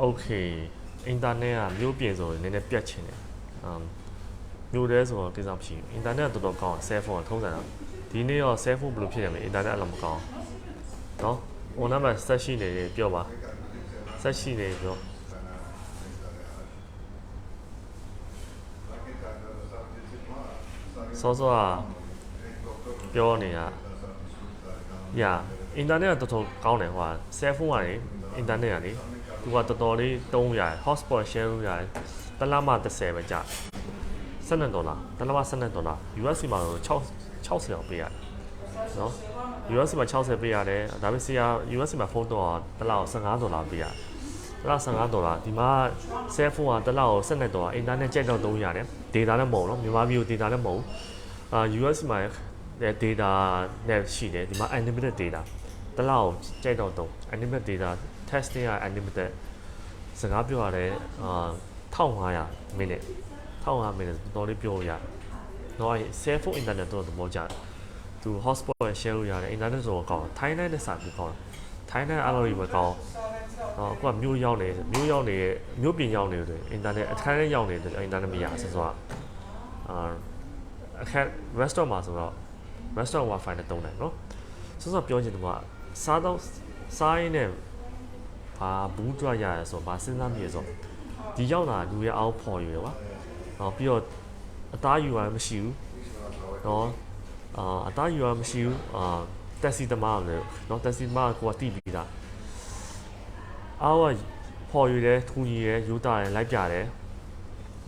โอเคအင်တာနက်ကမျိုးပြင်ဆိုရင်နည်းနည်းပြတ်ချင်တယ်အမ်မျိုးတဲဆိုတော့ကိစ္စမရှိဘူးအင်တာနက်ကတော်တော်ကောင်းတယ်ဆဲဖုန်းကထုံးစံတော့ဒီနေ့ရောဆဲဖုန်းဘယ်လိုဖြစ်ရမလဲအင်တာနက်အလုံးမကောင်းเนาะ on နံပါတ်ဆက်ရှိနေတယ်ပြောပါဆက်ရှိနေပြောစောစောကပြောနေတာညာအင်တာနက်ကတော်တော်ကောင်းတယ်ဟိုကဆဲဖုန်းကနေအင်တာနက်ကလေ သူကတော်တော်လေးတုံးရတယ် hotspot share လုပ်ရတယ်တစ်လမှ30ပဲကြာ12ဒေါ်လာတစ်လမှ12ဒေါ်လာ USD မှာတော့6 60အောင်ပေးရတယ်နော် US မှာ60ပေးရတယ်ဒါပေမဲ့ဆရာ US မှာဖုန်းတော့တစ်လောက်15ဒေါ်လာပေးရတယ်တစ်လောက်15ဒေါ်လာဒီမှာ cell phone ကတစ်လောက်12ဒေါ်လာ internet ကြိုက်တော့သုံးရတယ် data လည်းမဟုတ်နော်မြန်မာပြည် data လည်းမဟုတ်အာ US မှာ data နဲ့ရှိတယ်ဒီမှာ unlimited data တစ်လောက်ကြိုက်တော့သုံး unlimited data testing က unlimited စကားပြောရတယ်အာ1500 minute 1500 minute တော်တော်လေးပြောရတယ်တော့ cell phone internet တော့သဘောကျတယ်သူ hotspot ရ share လို့ရတယ် internet ဆိုတော့ကောင်းတယ် Thailand နဲ့စာပြီးကောင်းတယ် Thailand အဲ့လိုကြီးပဲကောင်းတော့အခုကမြို့ရောက်နေမြို့ရောက်နေမြို့ပြင်ရောက်နေတယ် internet အခန်းထဲရောက်နေတယ် internet မရဆက်စောအာအခန်း restaurant မှာဆိုတော့ restaurant wifi နဲ့တုံးတယ်နော်ဆက်စောပြောချင်တယ်က စားတော့စားရင်းနဲ့ဘာဘူးကြွရရဆိုဘာစဉ်းစားမိရဆိုဒီရောက်လာလူရဲ့အောက်ဖော်ရွယ်ကွာနော်ပြီးတော့အသားယူရမရှိဘူးနော်အာအသားယူရမရှိဘူးအာတက်စီသမားလည်းနော်တက်စီသမားကိုကတိပြီးတာအားကဖော်ယူတယ်ထူညီရယ်ယူတာရယ်လိုက်ပြတယ်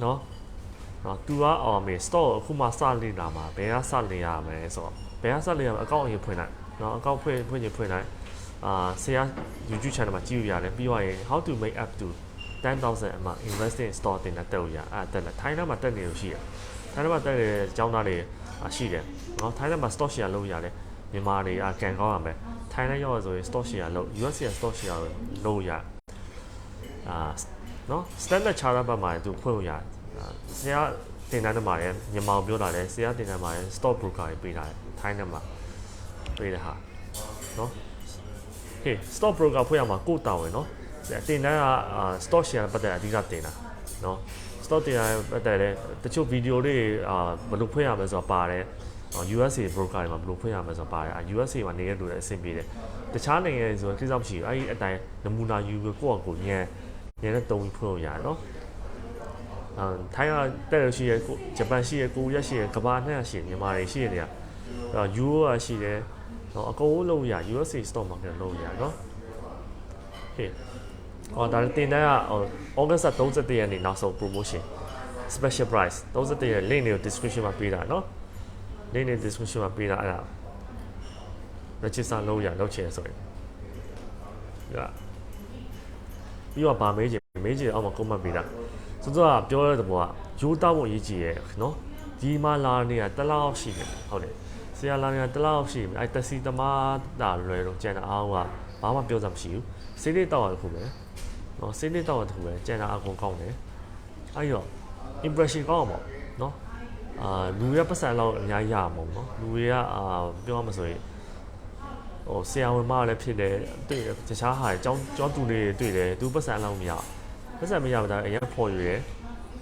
နော်နော်သူကအောင်မေ store အခုမှစလင်လာမှာဘယ်ကစလင်ရမလဲဆိုတော့ဘယ်ကစလင်ရမလဲအကောင့်အရင်ဖွင့်လိုက် เนาะအကောင့်ဖွင့်ဖွင့်ရင်ဖွင့်လိုက်အာဆရာ YouTube channel မှာကြည့်လို့ရတယ်ပြီးတော့ရင် how to make up to 10000အမှ invest in store တင်တဲ့တက်လို့ရအဲ့တက်လက်ထိုင်းထဲမှာတက်နေလို့ရှိရထိုင်းထဲမှာတက်နေတဲ့အကြောင်းသားတွေအာရှိတယ်နော်ထိုင်းထဲမှာ stock share လုပ်ရတယ်မြန်မာတွေအကန်ကောင်းရမယ်ထိုင်းထဲရောက်ရဆိုရင် stock share လုပ် US က stock share လုပ်ရအာနော် standard charter ဘက်မှာသူဖွင့်လို့ရတယ်အာဆရာတင်တန်းထဲမှာလည်းမြန်မာကိုပြောတာလည်းဆရာတင်တန်းမှာလည်း stock broker တွေပေးတာတယ်ထိုင်းထဲမှာ ပေးတဲ့ဟာနော်ဟေး stock broker ဖွင့်ရမှာကိုယ်တောင်းဝင်နော်တင်တန်းကအာ stock share ပတ်သက်အဓိကတင်တာနော် stock တင်ရပတ်သက်တဲ့တချို့ဗီဒီယိုလေးအာဘယ်လိုဖွင့်ရမလဲဆိုတော့ပါတယ် USA broker တွေမှာဘယ်လိုဖွင့်ရမလဲဆိုတော့ပါတယ် USA မှာနေတဲ့လူတွေအဆင်ပြေတယ်တခြားနိုင်ငံတွေဆိုရင်ကိစ္စမရှိဘူးအဲ့ဒီအတိုင်းနမူနာယူပြီးကိုယ့်အကိုညံညံနဲ့တုံးပြီးဖွင့်လို့ရတယ်နော်အာထိုင်းကတက်ရရှိရကိုဂျပန်ရှိရကိုရီးယားရှိရကမ္ဘာနဲ့ရှိရမြန်မာတွေရှိရနေရအဲ့ယူရိုကရှိတယ် နော်အကုန်လုံးရ USA stock market လုံးရနော်ဟေးအော်ဒါတင်တန်းက August 31ရက်နေ့နောက်ဆုံး promotion special price 31ရက် link တွေကို description မှာပေးတာနော် link တွေ description မှာပေးတာအဲ့ဒါ register လုံးရလောက်ချင်ဆိုရင်ညပြီးတော့ဗာမေးချင်မေးချင်အောင်မ comment ပေးတာစောစောကပြောတဲ့သဘောကယူတောက်ဖို့ရေးကြည့်ရဲ့နော်ဒီမှာလာနေတာတလောက်ရှိတယ်ဟုတ်တယ် ရာလာမြန်တလောက်ရှိပြီအဲတက်စီသမားတာလွယ်တော့ကျန်တာအောင်ကဘာမှပြောစရာမရှိဘူးစေးလေးတောက်ရတခုပဲနော်စေးလေးတောက်ရတခုပဲကျန်တာအကုန်ကောင်းတယ်အဲ့တော့ impression ကောင်းအောင်ပေါ့နော်အာလူရပတ်စံလောက်အများကြီးရမှာပေါ့နော်လူတွေကအာပြောမှဆိုရင်ဟိုဆရာဝန်မလည်းဖြစ်တယ်တွေ့တခြားဟာကျောင်းကျောင်းသူတွေတွေ့တယ်သူပတ်စံလောက်မရပတ်စံမရပါဒါအရင်ဖော်ယူရယ်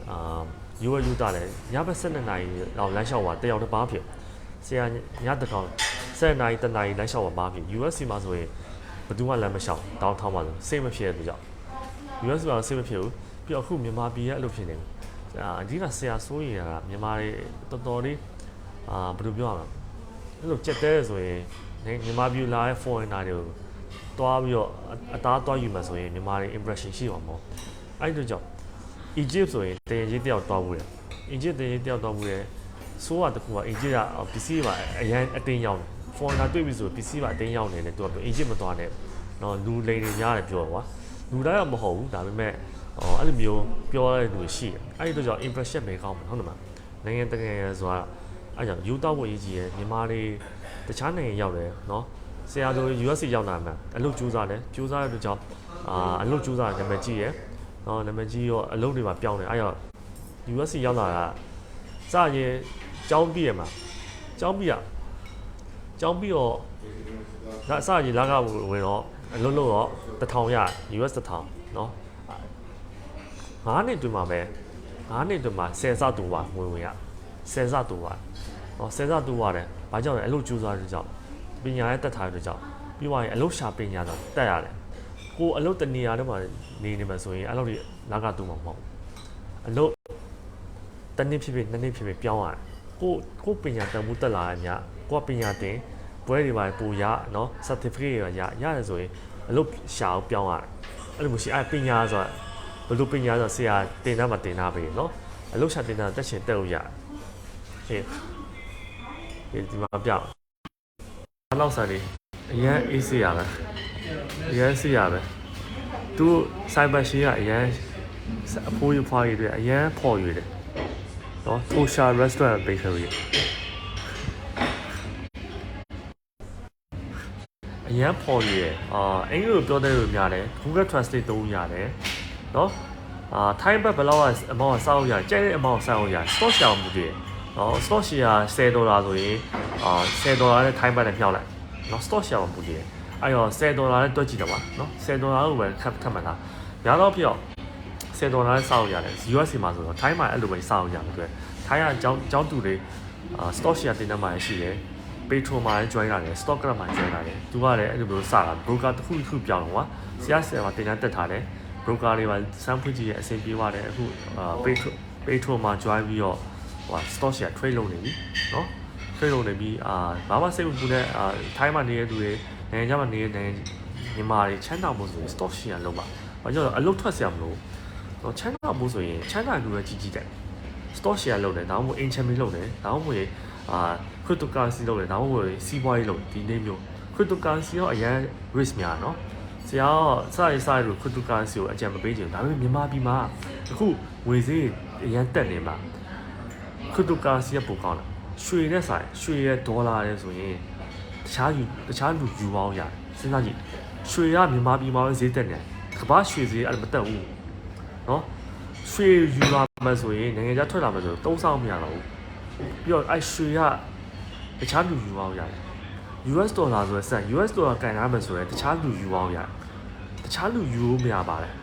အာယူရယူတာလည်းညဘက်7နာရီလောက်လမ်းလျှောက်သွားတယောက်တစ်ပါးဖြစ် ဆရာညတကောင်7နာရီတနာရီလမ်းလျှောက်ပါပါဖြစ် USC မှာဆိုရင်ဘယ်သူမှလမ်းမလျှောက်တောင်းထောင်းပါလို့စိတ်မဖြစ်တဲ့သူကြောင့် US မှာစိတ်မဖြစ်ဘူးပြီးတော့အခုမြန်မာပြည်ရဲ့အဲ့လိုဖြစ်နေတယ်အာအဓိကဆရာစိုးရင်ကမြန်မာတွေတော်တော်လေးအာဘယ်လိုပြောရမလဲအဲ့လိုကြက်တဲဆိုရင်မြန်မာပြည်လာတဲ့ foreigner တွေကိုတွားပြီးတော့အသားတွားယူမှဆိုရင်မြန်မာတွေ impression ရှိမှာမဟုတ်အဲ့တို့ကြောင့် Egypt ဆိုရင်တရင်ကြီးတယောက်တွားဘူးတယ် Egypt တရင်ကြီးတယောက်တွားဘူးတယ် ဆိုးရတခုက Egypt ကပစ္စည်းပါအရန်အတင်းရောက်တယ် foreigner တွေ့ပြီဆိုပစ္စည်းပါအတင်းရောက်နေတယ်သူက Egypt မသွားနဲ့နော်လူလိန်တွေများတယ်ပြောကွာလူတိုင်းကမဟုတ်ဘူးဒါပေမဲ့ဟောအဲ့လိုမျိုးပြောရတဲ့လူရှိတယ်အဲ့ဒီတော့ကြောင့် impression ပဲကောင်းမှာဟုတ်တယ်မလားနိုင်ငံတကာဆိုတာအဲ့ကြောင့်ယူတော့ဖို့အရေးကြီးရယ်မြန်မာတွေတခြားနိုင်ငံရောက်တယ်နော်ဆရာတို့ US ရောက်လာမှအလုပ်ကြိုးစားတယ်ကြိုးစားတဲ့အတွက်ကြောင့်အာအလုပ်ကြိုးစားနာမည်ကြီးရယ်နော်နာမည်ကြီးရောအလုပ်တွေမှာပြောင်းတယ်အဲ့တော့ US ရောက်လာတာစရင် ကျောင်းပြီးရမှာကျောင်းပြီးရကျောင်းပြီးတော့ဒါအစရင်လာကဝင်တော့အလုပ်လုပ်တော့1000ရ US 1000နော်9နှစ်တွင်မှာပဲ9နှစ်တွင်မှာ10စတူပါဝင်ဝင်ရ10စတူပါဟော10စတူပါတယ်ဘာကြောင့်လဲအလုပ်ကြိုးစားတဲ့ကြောင့်ပညာရဲ့တက်ထားတဲ့ကြောင့်ပြီးသွားရင်အလုပ်ရှာပညာတော့တက်ရတယ်ကိုအလုပ်တနေရာထဲမှာနေနေမှာဆိုရင်အဲ့လိုဒီနာကတူမှာမဟုတ်ဘူးအလုပ်တစ်နှစ်ဖြစ်ဖြစ်နှစ်နှစ်ဖြစ်ဖြစ်ပြောင်းရတယ် ကိုကိုပညာတန်ဖိုးတက်လာတယ်ညကိုကပညာသင်ဘွဲတွေပါပူရနော် certificate တွေရရရတယ်ဆိုရင်အလုပ်ရှာအောင်ပြောင်းရတယ်အဲ့လိုမျိုးရှိအဲ့ပညာဆိုတာဘလို့ပညာဆိုတာဆရာတင်တာမှတင်တာပဲနော်အလုပ်ရှာတင်တာတက်ရှင်တက်လို့ရတယ်ရှင်းဒီမှာပြောင်းအလောက်စားလေးအရန်အေးစေးရပဲအရန်စေးရပဲသူ cyber ရှင်းကအရန်အဖိုးရဖွားရတွေအရန်ဖော်ရတွေ နော် social restaurant bakery အရန်ပေါ်ရယ်အာအင်္ဂလိပ်ပြောတဲ့လိုများတယ် Google Translate သုံးရတယ်နော်အာထိုင်းဘတ်ဘယ်လောက်အမောင်းဆောက်ရကြိုက်တဲ့အမောင်းဆောက်ရ stock share မှုတွေနော် stock share 10ဒေါ်လာဆိုရင်အာ10ဒေါ်လာနဲ့ထိုင်းဘတ်နဲ့မြောက်လိုက်နော် stock share မှုတွေအဲ့တော့10ဒေါ်လာနဲ့တွက်ကြည့်တော့ပါနော်10ဒေါ်လာလို့ပဲခတ်ခတ်မှန်းလားများတော့ပြော 10ဒေါ်လာနဲ့စောက်ရတယ် US မှာဆိုတော့ထိုင်းမှာအဲ့လိုပဲစောက်ရတယ်တွေ့ထိုင်းကအကြောင်းအကြောင်းတူတွေအာ stock share တင်တဲ့မှာရှိတယ် Petro မှာလည်း join ရတယ် stock ကမှာ join ရတယ်သူကလည်းအဲ့လိုမျိုးစတာ broker တစ်ခုတစ်ခုပြောင်းတော့ကွာဆရာဆရာမှာတင်တန်းတက်ထားတယ် broker တွေပါစမ်းဖွင့်ကြည့်ရအဆင်ပြေပါတယ်အခုအာ Petro Petro မှာ join ပြီးတော့ဟို stock share trade လုပ်နေပြီเนาะ trade လုပ်နေပြီးအာဘာမှစိတ်မပူနဲ့အာထိုင်းမှာနေတဲ့သူတွေနိုင်ငံခြားမှာနေတဲ့နိုင်ငံမြန်မာတွေချမ်းသာမှုဆိုရင် stock share လုပ်ပါဘာကြောင့်လဲအလုပ်ထွက်စရာမလို နော်ချမ်းသာမှုဆိုရင်ချမ်းသာလူပဲကြီးကြီးတယ် stock share လုပ်တယ်ဒါမှမဟုတ် income လုပ်တယ်ဒါမှမဟုတ်အာ cryptocurrency လုပ်တယ်ဒါမှမဟုတ်စီးပွားရေးလုပ်ဒီနေ့မျိုး cryptocurrency ရောအရင် risk များနော်ဆရာကစရစရလို့ cryptocurrency ကိုအကြံမပေးချင်ဘူးဒါပေမဲ့မြန်မာပြည်မှာအခုငွေစည်းအရင်တက်နေမှာ cryptocurrency ကပိုကောင်းတယ်ရွှေနဲ့ဆိုင်ရွှေရဲ့ဒေါ်လာရဲ့ဆိုရင်တခြားယူတခြားလူယူပေါင်းရတယ်စဉ်းစားကြည့်ရွှေကမြန်မာပြည်မှာပဲဈေးတက်နေတယ်ကမ္ဘာရွှေဈေးအဲ့မတက်ဘူး နော် free ယူလာမှဆိုရင်နိုင်ငံခြားထွက်လာမှဆိုတော့သုံးဆောင်မရတော့ဘူးပြီးတော့အဲ့ရွှေကတခြားလူယူအောင်ရတယ် US ဒေါ်လာဆိုရယ်ဆန် US ဒေါ်လာကန်ရမှဆိုရယ်တခြားလူယူအောင်ရတယ်တခြားလူယူလို့မရပါဘူး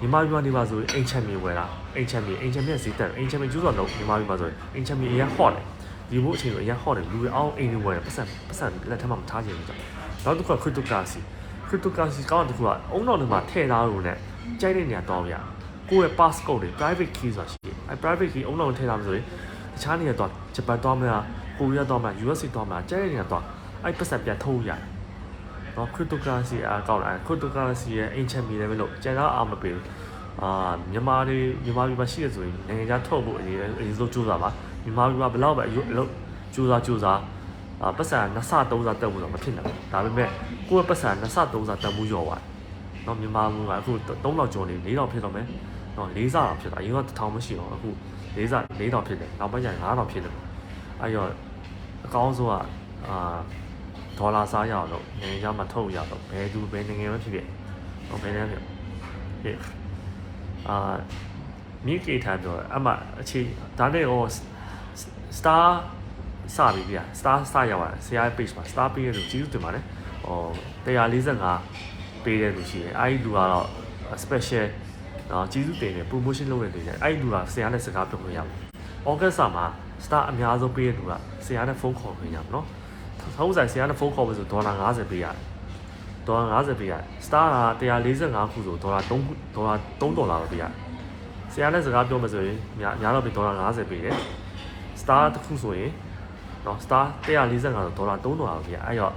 မြန်မာပြည်မှာနေပါဆိုရင်အိမ်ချက်မြေဝယ်တာအိမ်ချက်မြေအိမ်ချက်မြေဈေးတက်အိမ်ချက်မြေကျူးစော်လုံးမြန်မာပြည်မှာဆိုရင်အိမ်ချက်မြေအရင်ဟော့တယ်ဒီဘို့အချိန်ဆိုအရင်ဟော့တယ်လူတွေအောင်အိမ်တွေဝယ်ပတ်စံပတ်စံလက်ထက်မှာမထားချင်ဘူးကြောင့်နောက်တစ်ခုက cryptocurrency cryptocurrency ကောင်းတဲ့တစ်ခုကအုံနောက်တွေမှာထည့်ထားလို့ ਨੇ ကြိုက်တဲ့နေရာတောင်းရတယ် ကိုယ့်ရဲ့ passcode တွေ private key ဆိုတာရှိတယ်အဲ private key အုံနောက်ထည့်ထားမှဆိုရင်တခြားနေရာတော့ဂျပန်တော့မလားကိုရီးယားတော့မလား USA တော့မလားကြိုက်တဲ့နေရာတော့အဲ့ပတ်စံပြန်ထုတ်ရတယ်နော် cryptocurrency အကောင့်လား cryptocurrency ရဲ့ ancient မြေလည်းမလို့ကျန်တော့အားမပေးဘူးအာမြန်မာတွေမြန်မာပြည်မှာရှိရဆိုရင်နိုင်ငံခြားထုတ်ဖို့အရေးအရေးဆုံးကြိုးစားပါမြန်မာပြည်မှာဘယ်တော့ပဲအလုပ်ကြိုးစားကြိုးစားအာပတ်စံနှစ်ဆသုံးဆတက်ဖို့တော့မဖြစ်နိုင်ဘူးဒါပေမဲ့ကိုယ့်ရဲ့ပတ်စံနှစ်ဆသုံးဆတက်မှုရော့သွားတယ်နော်မြန်မာလူကအခု3000ကျော်နေ4000ဖြစ်တော့မယ် နော်4ဆတော့ဖြစ်တာအရင်က1000မရှိတော့အခု4ဆ4000ဖြစ်တယ်နောက်ပိုင်းကျရင်9000ဖြစ်တယ်အဲ့တော့အကောင်းဆုံးကအာဒေါ်လာစားရအောင်လို့နိုင်ငံခြားမှာထုတ်ရတော့ဘယ်သူဘယ်နိုင်ငံပဲဖြစ်ဖြစ်ဟောဘယ်နိုင်ငံဖြစ်ဖြစ်အာမိကေထားပြောအမအခြေဒါနဲ့ဟော star စပြီဗျာ star စရောက်လာဆရာရဲ့ page မှာ star ပေးရလို့ကျေးဇူးတင်ပါတယ်ဟော145ပေးတဲ့လူရှိတယ်အဲ့ဒီလူကတော့ special နော်ကျေးဇူးတင်တယ် promotion လုပ်နေတဲ့လူအဲ့ဒီလူကဆရာနဲ့စကားပြောခွင့်ရမှာဩဂတ်စာမှာ star အများဆုံးပေးတဲ့လူကဆရာနဲ့ဖုန်းခေါ်ခွင့်ရမှာနော်ထုံးစံဆရာနဲ့ဖုန်းခေါ်လို့ဆိုဒေါ်လာ90ပေးရတယ်ဒေါ်လာ90ပေးရတယ် star က145ခုဆိုဒေါ်လာ3ဒေါ်လာ3ဒေါ်လာပဲပေးရတယ်ဆရာနဲ့စကားပြောမှဆိုရင်များများတော့ပေးဒေါ်လာ90ပေးတယ် star တစ်ခုဆိုရင်နော် star 145ဆိုဒေါ်လာ3ဒေါ်လာပဲပေးရအဲ့တော့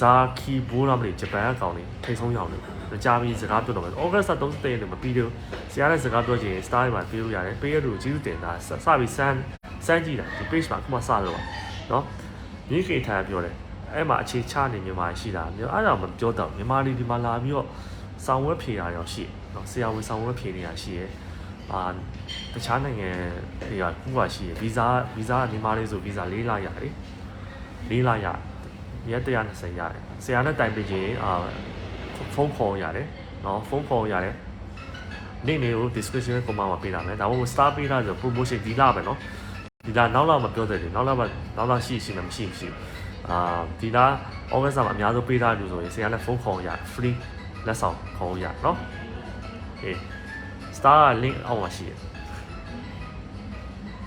ဇာခီဘိုးလာမလို့ဂျပန်အကောင့်လေးထိတ်ဆုံးရောက်နေ ကြာပြီးစကားပြောတော့မယ်ဩဂတ်စ်30ရက်နေမပြီးတော့ဆရာနဲ့စကားပြောချင် star တွေမှာပေးလို့ရတယ်ပေးရလို့ကျေးဇူးတင်တာစပြီးစမ်းစမ်းကြည့်တာဒီ page မှာအခုမှစလို့ပါနော်မြေခေထားပြောတယ်အဲ့မှာအခြေချနေမြန်မာရှိတာမျိုးအဲ့ဒါမပြောတော့မြန်မာလူဒီမှာလာပြီးတော့ဆောင်းဝဲဖြေတာရောရှိနော်ဆရာဝန်ဆောင်းဝဲဖြေနေတာရှိရဲ့အာတခြားနိုင်ငံတွေကခုပါရှိရဲ့ဗီဇာဗီဇာမြန်မာလေးဆိုဗီဇာ၄လရတယ်၄လရရက်120ရတယ်ဆရာနဲ့တိုင်ပင်ချင်းအာ ဖုန်းခေါ်ရတယ်နော်ဖုန်းခေါ်ရတယ်နေ့နေ့ကို description ကိုမှမှာပေးတာမယ်ဒါမှမဟုတ် star ပေးတာဆို promotion ဒီလပဲနော်ဒီလနောက်လာမပြောသေးဘူးနောက်လာမနောက်လာရှိရှိမှမရှိမရှိအာဒီလ August မှာအများဆုံးပေးထားလို့ဆိုရင်ဆရာနဲ့ဖုန်းခေါ်ရ free လက်ဆောင်ခေါ်ရနော်အေး star က link အောက်မှာရှိတယ်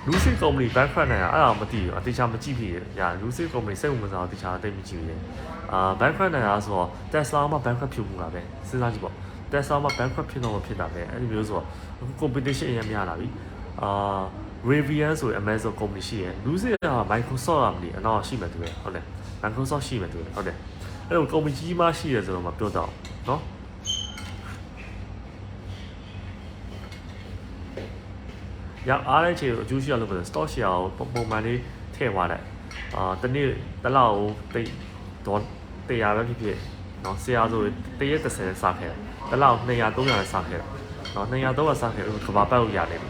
Lucid company bankrupt နေတာအဲ့ဒါမသိဘူးအတေချာမကြည့်ဖြစ်ရ Lucid company စိတ်ဝင်မစားဘူးတေချာတိတ်မကြည့်ဘူးလေအာ bankrupt နေတာဆိုတော့ Tesla မှာ bankrupt ဖြစ်မှုကပဲစဉ်းစားကြည့်ပေါ့ Tesla မှာ bankrupt ဖြစ်တော့မဖြစ်တာပဲအဲ့ဒီမျိုးဆိုတော့အခု competition အရင်များလာပြီအာ Rivian ဆိုရင် Amazon company ရှိရယ် Lucid က Microsoft ကမသိအနောက်ရှိမှတူတယ်ဟုတ်တယ် Microsoft ရှိမှတူတယ်ဟုတ်တယ်အဲ့လို company ကြီးမှရှိရဆိုတော့မပြောတော့เนาะ ရောက်အားတဲ့ချိန်ကိုအကျိုးရှိရလို့ပဲ stock share ကိုပုံမှန်လေးထည့်သွားလိုက်အာတနေ့တလောက်ကိုတိတ်ဒေါ်100ပဲဖြစ်ဖြစ်နော်ဆရာဆိုတရက်30စခဲ့တလောက်200 300စခဲ့နော်200 300စခဲ့ကဘာပတ်လို့ရတယ်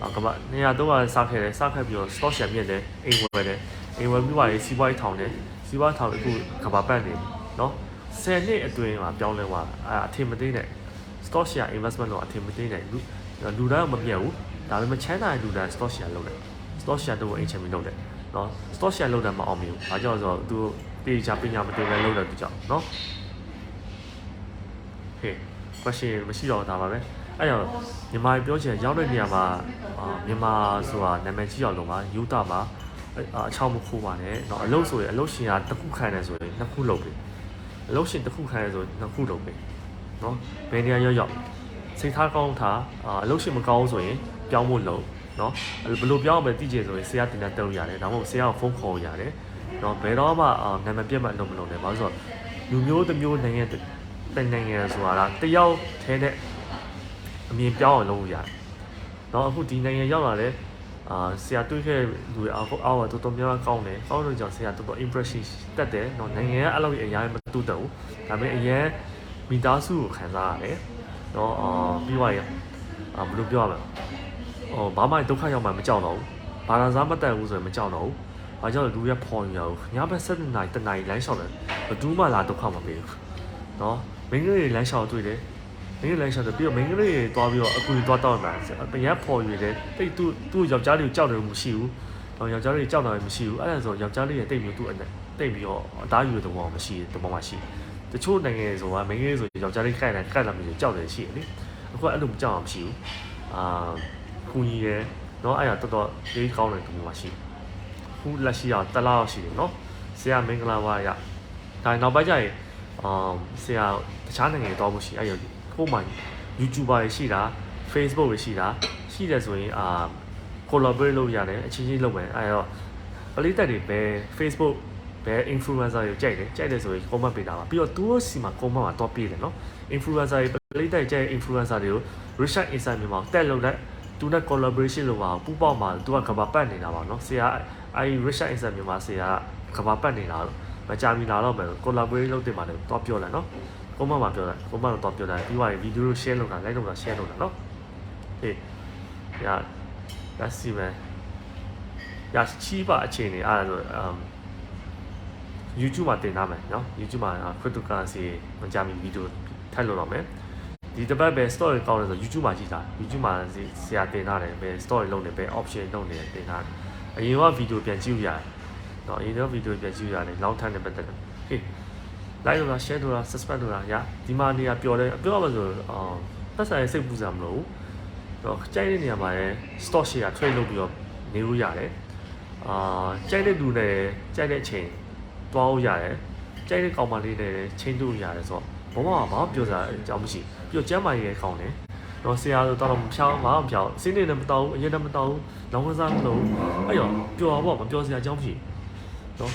နော်ကဘာ200 300စခဲ့တယ်စခဲ့ပြီးတော့ stock share မြင့်တယ်အိမ်ဝယ်တယ်အိမ်ဝယ်ပြီးပါလေစီးပွားရေးထောင်တယ်စီးပွားထောင်အခုကဘာပတ်နေနော်10နှစ်အတွင်းမှာပြောင်းလဲသွားတာအထင်မသေးနဲ့ stock share investment တော့အထင်မသေးနဲ့လူလူတိုင်းမမြတ်ဘူး ဒါပေမဲ့ China ရဲ့လူတိုင်း stock share လုပ်တယ် stock share တော့ HM လုပ်တယ်เนาะ stock share လုပ်တယ်မအောင်မြင်ဘူးဘာကြောင့်လဲဆိုတော့သူတေချာပညာမတင်လဲလုပ်တယ်သူကြောင့်เนาะဟေး question မရှိတော့ဒါပါပဲအဲ့တော့မြန်မာပြောချင်ရောက်တဲ့နေရာမှာအာမြန်မာဆိုတာနာမည်ကြီးအောင်လုပ်ပါယူတာမှာအချောင်းမခိုးပါနဲ့เนาะအလုပ်ဆိုရင်အလုပ်ရှင်ကတစ်ခုခံတယ်ဆိုရင်နှစ်ခုလုပ်ပြီအလုပ်ရှင်တစ်ခုခံရဆိုနှစ်ခုလုပ်ပြီเนาะဘယ်နေရာရောက်ရောက် စိတ်ထားကောင်းထားအာအလုပ်ရှင်မကောင်းဆိုရင် ပြောင်းဖို့လုပ်နော်ဘယ်လိုပြောင်းအောင်ပဲသိချင်ဆိုရင်ဆရာတင်တာတက်လို့ရတယ်ဒါမှမဟုတ်ဆရာကိုဖုန်းခေါ်ရတယ်နော်ဘယ်တော့မှနာမည်ပြတ်မှအလုပ်မလုပ်နဲ့ဘာလို့ဆိုတော့လူမျိုးတစ်မျိုးနိုင်ငံတစ်နိုင်ငံဆိုတာတယောက်ထဲနဲ့အမြင်ပြောင်းအောင်လုပ်ရတယ်နော်အခုဒီနိုင်ငံရောက်လာတဲ့အာဆရာတွေ့ခဲ့လူတွေအခုအောက်တော်တော်များများကောင်းတယ်။ကောင်းလို့ကြောင့်ဆရာတော်တော် impression တက်တယ်။နော်နိုင်ငံကအဲ့လိုအရာမတူတတ်ဘူး။ဒါပေမဲ့အရင်မိသားစုကိုခံစားရတယ်။နော်အာပြီးသွားရင်အာဘယ်လိုပြောရမလဲ။ ဟိုဘာမှဒုက္ခရောက်မှမကြောက်တော့ဘူးဘာသာစကားမတန်ဘူးဆိုရင်မကြောက်တော့ဘူးဘာကြောင့်လဲလူရဖော်နေရဘူးညဘက်7နာရီတနာရီလမ်းလျှောက်တယ်ဘယ်သူမှလာဒုက္ခမပေးဘူးနော်မင်းကလေးလမ်းလျှောက်တွေ့တယ်မင်းကလေးလမ်းလျှောက်တယ်ပြီးတော့မင်းကလေးတွေသွားပြီးတော့အခုတွေသွားတောက်နေတာအရက်ဖော်ယူတယ်တိတ်သူ့သူ့ယောက်ျားလေးကိုကြောက်တယ်မရှိဘူးတော့ယောက်ျားလေးကြောက်တာလည်းမရှိဘူးအဲ့ဒါဆိုယောက်ျားလေးရဲ့တိတ်မျိုးသူ့အနေတိတ်ပြီးတော့အသားယူတဲ့ဘောမရှိတဲ့ဘောမှရှိတချို့နိုင်ငံတွေဆိုတာမင်းကလေးဆိုယောက်ျားလေးကိုက်တယ်ကိုက်လာမရှိကြောက်တယ်ရှိတယ်လေအခုအဲ့လိုမကြောက်အောင်မရှိဘူးအာ ခုကြီးရယ်เนาะအဲ့ဒါတော်တော်လေးကောင်းတယ်ဒီမှာရှိခုလက်ရှိအောင်တစ်လားရှိတယ်เนาะဆရာမင်္ဂလာပါရဒါနောက်ပိုင်းကျရင်အာဆရာတခြားနိုင်ငံတွေတောင်းဖို့ရှိအဲ့ရကိုမှ YouTuber တွေရှိတာ Facebook တွေရှိတာရှိတယ်ဆိုရင်အာ collaborate လုပ်ရတယ်အချင်းချင်းလုပ်မယ်အဲ့တော့ပရိသတ်တွေပဲ Facebook ဘယ် influencer တွေကြိုက်တယ်ကြိုက်တယ်ဆိုရင် comment ပေးတာပါပြီးတော့သူတို့စီမှာ comment မှာတော့ပေးတယ်เนาะ influencer တွေပရိသတ်ကြိုက် influencer တွေကို Richard Insight မြန်မာတက်လို့တဲ့ သူနဲ့ collaboration လုပ်ပါပူပေါက်မှာသူကကဘာပတ်နေတာပါเนาะဆရာအဲဒီ Richard Insight မြန်မာဆရာကဘာပတ်နေတာလို့မကြမီလာတော့မယ် collaborate လုပ်တင်ပါတယ်တော့ပြောလိုက်เนาะ comment မှာပြောလိုက် comment တော့ပြောလိုက်ပြီးသွားရင် video ကို share လုပ်တာ like လုပ်တာ share လုပ်တာเนาะဟေးရ let's see man ရချီးပါအခြေအနေအဲ့ဒါဆို um YouTube မှာတင်ထားမယ်เนาะ YouTube မှာ cryptocurrency မကြမီ video ထပ်လုပ်တော့မယ် ဒီတစ်ပတ်ပဲ story ကောက်လဲဆို YouTube မှာကြည့်တာ YouTube မှာဆရာတင်ထားတယ်ပဲ story လုပ်နေပဲ option လုပ်နေတင်ထားတယ်အရင်ကဗီဒီယိုပြန်ကြည့်ရတယ်နော်အရင်ကဗီဒီယိုပြန်ကြည့်ရတယ်နောက်ထပ်နဲ့ပတ်သက်တယ်ဟေး like လို့လား share လို့လား subscribe လို့လားရဒီမှာနေရာပျော်တယ်ပြောရမှာဆိုအော်ပတ်ဆိုင်စိတ်ပူစရာမလိုဘူးတော့ကြိုက်တဲ့နေရာမှာလည်း stock share trade လုပ်ပြီးတော့နေလို့ရတယ်အာကြိုက်တဲ့လူနဲ့ကြိုက်တဲ့အချိန်တွားလို့ရတယ်ကြိုက်တဲ့ကောင်မလေးနဲ့ချင်းတို့ရတယ်ဆိုတော့ ဘဝမှာဘာမှပြောစရာအကြောင်းမရှိပြီးတော့ကျမ်းမာရေးကောင်းတယ်တော့ဆရာဆိုတော့မဖြောင်းဘာမှမဖြောင်းစိနေလည်းမတောင်းအရင်လည်းမတောင်းလောင်းကစားမလုပ်အဲ့ရောပျော်တော့မပြောစရာအကြောင်းမရှိနော်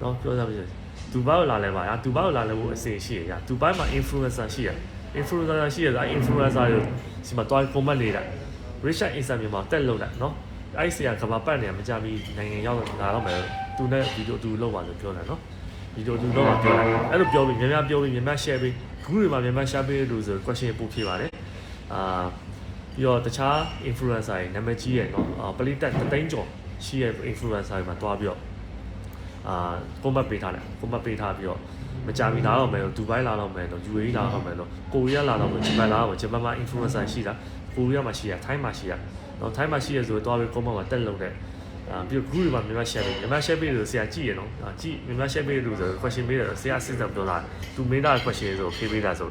နော်ပြောစရာမရှိဒူဘိုင်ကိုလာလဲပါညာဒူဘိုင်ကိုလာလဲဖို့အစီအရှိရညာဒူဘိုင်မှာ influencer ရှိရ influencer ရှိရဆိုအဲ့ influencer ကိုဒီမှာတွား comment လေးတာ Richard Instagram မှာတက်လို့တာနော်အဲ့ဆရာကဘာပတ်နေမှာကြာပြီးနိုင်ငံရောက်လာတော့မယ်သူနဲ့ဗီဒီယိုတူလောက်ပါလို့ပြောတယ်နော်ဗီ ဒီယိုတူလောက်ပါပြောတယ်အဲ့လိုပြောပြီးများများပြောပြီးများများ share ပြီးခုတွေမှာများများ share ပေးလို့ဆို question ပို့ဖြစ်ပါတယ်အာပြီးတော့တခြား influencer တွေနာမည်ကြီးရယ်နော်ပလိတက်တသိန်းကျော်ရှိရ influencer တွေမှာတွားပြီးတော့အာ comment ပေးထားတယ် comment ပေးထားပြီးတော့မကြာမီလာတော့မယ်ဒူဘိုင်လာတော့မယ်တော့ UAE လာတော့မယ်တော့ကိုရီးယားလာတော့မယ်ဂျပန်လာတော့မယ်ဂျပန်မှာ influencer ရှိတာကိုရီးယားမှာရှိတာထိုင်းမှာရှိတာတော့ထိုင်းမှာရှိရဆိုတော့တွားပြီး comment မှာတက်လို့တဲ့ အာပြီးတော့ group တွေမှာမြန်မာ share ပေးမြန်မာ share ပေးလို့ဆရာကြည့်ရနော်အာကြည့်မြန်မာ share ပေးလို့ဆို question ပေးတယ်ဆရာစစ်စစ်ပြောတာသူမေးတာ question ဆိုဖြေပေးတာဆို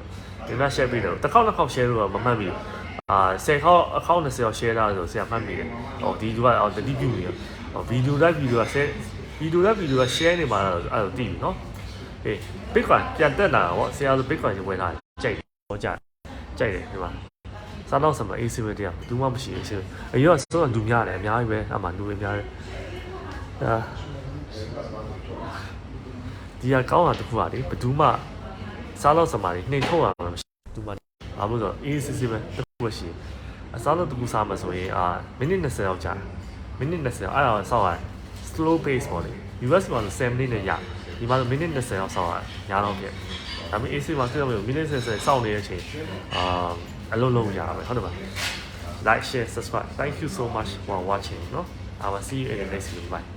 မြန်မာ share ပေးတယ်တစ်ခေါက်တစ်ခေါက် share လို့မမှတ်ဘူးအာ10ခေါက်အကောင့်20ရောက် share တာဆိုဆရာမှတ်မိတယ်ဟောဒီကဟောတတိပြုနေရောဟောဗီဒီယိုတိုင်းဗီဒီယိုက share ဗီဒီယိုတိုင်းဗီဒီယိုက share နေမှာတော့အဲ့လိုတည်ပြီနော်အေး Bitcoin ပြန်တက်လာတော့ဆရာဆို Bitcoin ကိုဝင်လာကြိုက်ဟောကြကြိုက်တယ်ဒီမှာ စားတော့စမ AC ပဲတရားဘူးမှမရှိ AC အရင်ကစောလူများတယ်အများကြီးပဲအမှလူတွေများတယ်အာဒီကကောင်းတာတစ်ခုอ่ะလေဘယ်သူမှစားတော့စမတွေနှိမ်ထုတ်ရမှာမရှိဘူးမှဘာလို့လဲဆိုတော့ AC ပဲတစ်ခုပဲရှိတယ်အစားတော့တစ်ခုစားမှဆိုရင်အာမိနစ်20လောက်ကြာမိနစ်20လောက်အဲ့ဒါဆောက်ရတယ် slow pace ပေါ့လေ US မှာဆို7မိနစ်နဲ့ရဒီမှာဆိုမိနစ်20လောက်ဆောက်ရတယ်ညာတော့ပြည့်ဒါပေမဲ့ AC မှာဆက်လို့မိနစ်30စောင့်နေတဲ့အချိန်အာ အလုံးလုံးရပါမယ်ဟုတ်တယ်ပါ like share subscribe thank you so much for watching เนาะI will see you in the next video bye